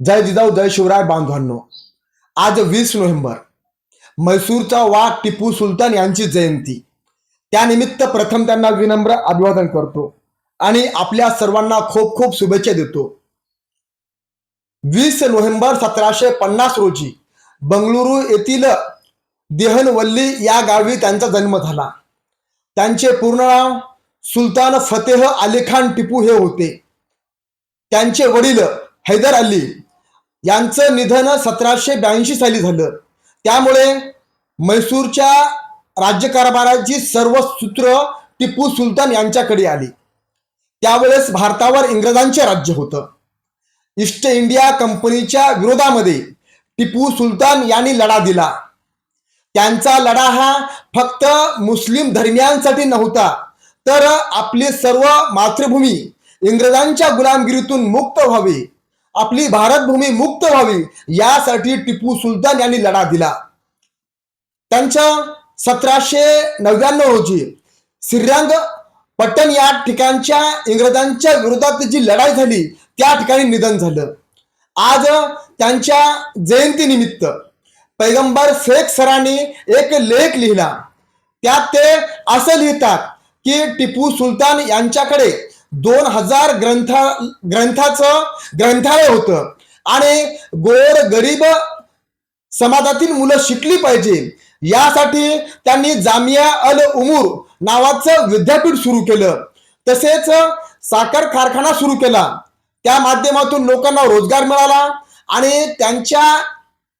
जय जिजाऊ जय शिवराय बांधवांनो. आज वीस नोव्हेंबर. म्हैसूरचा वाघ टिपू सुलतान यांची जयंती. त्यानिमित्त प्रथम त्यांना विनम्र अभिवादन करतो आणि आपल्या सर्वांना खूप खूप शुभेच्छा देतो. वीस नोव्हेंबर सतराशे पन्नास रोजी बंगळुरू येथील देहनवल्ली या गावी त्यांचा जन्म झाला. त्यांचे पूर्ण नाव सुलतान फतेह अली खान टिपू हे होते. त्यांचे वडील हैदर अली यांचं निधन सतराशे ब्याऐंशी साली झालं. त्यामुळे म्हैसूरच्या राज्यकारभाराची सर्व सूत्र टिपू सुलतान यांच्याकडे आली. त्यावेळेस भारतावर इंग्रजांचे राज्य होतं. ईस्ट इंडिया कंपनीच्या विरोधामध्ये टिपू सुलतान यांनी लढा दिला. त्यांचा लढा हा फक्त मुस्लिम धर्मियांसाठी नव्हता तर आपली सर्व मातृभूमी इंग्रजांच्या गुलामगिरीतून मुक्त व्हावी आपली भारतभूमी मुक्त व्हावी यासाठी टिपू सुलतान यांनी लढा दिला. त्यांच्या सतराशे नव्याण्णव रोजी श्रीरंग पट्टण या ठिकाणच्या इंग्रजांच्या विरोधात जी लढाई झाली त्या ठिकाणी निधन झालं. आज त्यांच्या जयंतीनिमित्त पैगंबर शेख सरांनी एक लेख लिहिला. त्यात ते असं लिहितात की टिपू सुलतान यांच्याकडे दोन हजार ग्रंथा ग्रंथाचं ग्रंथालय होतं. आणि गोर गरीब समाजातील मुलं शिकली पाहिजे. यासाठी त्यांनी जामिया अल उमूर नावाचं विद्यापीठ सुरू केलं. तसेच साखर कारखाना सुरू केला. त्या माध्यमातून लोकांना रोजगार मिळाला आणि त्यांच्या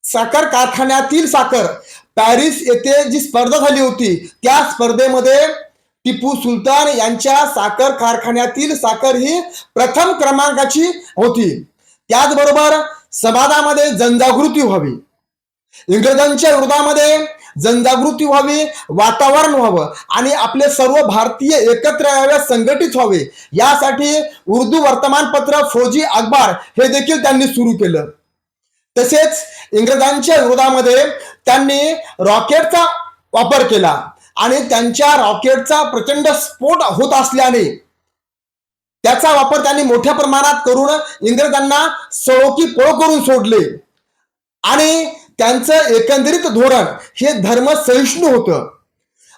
साखर कारखान्यातील साखर पॅरिस येथे जी स्पर्धा झाली होती त्या स्पर्धेमध्ये टिपू सुलतान यांच्या साखर कारखान्यातील साखर ही प्रथम क्रमांकाची होती. त्याचबरोबर समाजामध्ये जनजागृती व्हावी. इंग्रजांच्या विरोधामध्ये जनजागृती व्हावी वातावरण व्हावं आणि आपले सर्व भारतीय एकत्र यावे संघटित व्हावे. यासाठी उर्दू वर्तमानपत्र फौजी अखबार हे देखील त्यांनी सुरू केलं. तसेच इंग्रजांच्या विरोधामध्ये त्यांनी रॉकेटचा वापर केला. आणि त्यांच्या रॉकेटचा प्रचंड स्फोट होत असल्याने त्याचा वापर त्यांनी मोठ्या प्रमाणात करून इंग्रजांना सळोकी पळ करून सोडले. आणि त्यांचं एकंदरीत धोरण हे धर्म सहिष्णू होतं.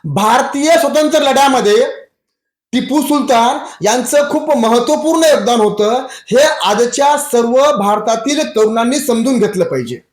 भारतीय स्वतंत्र लढ्यामध्ये टिपू सुलतान यांचं खूप महत्त्वपूर्ण योगदान होतं. हे आजच्या सर्व भारतातील तरुणांनी समजून घेतलं पाहिजे.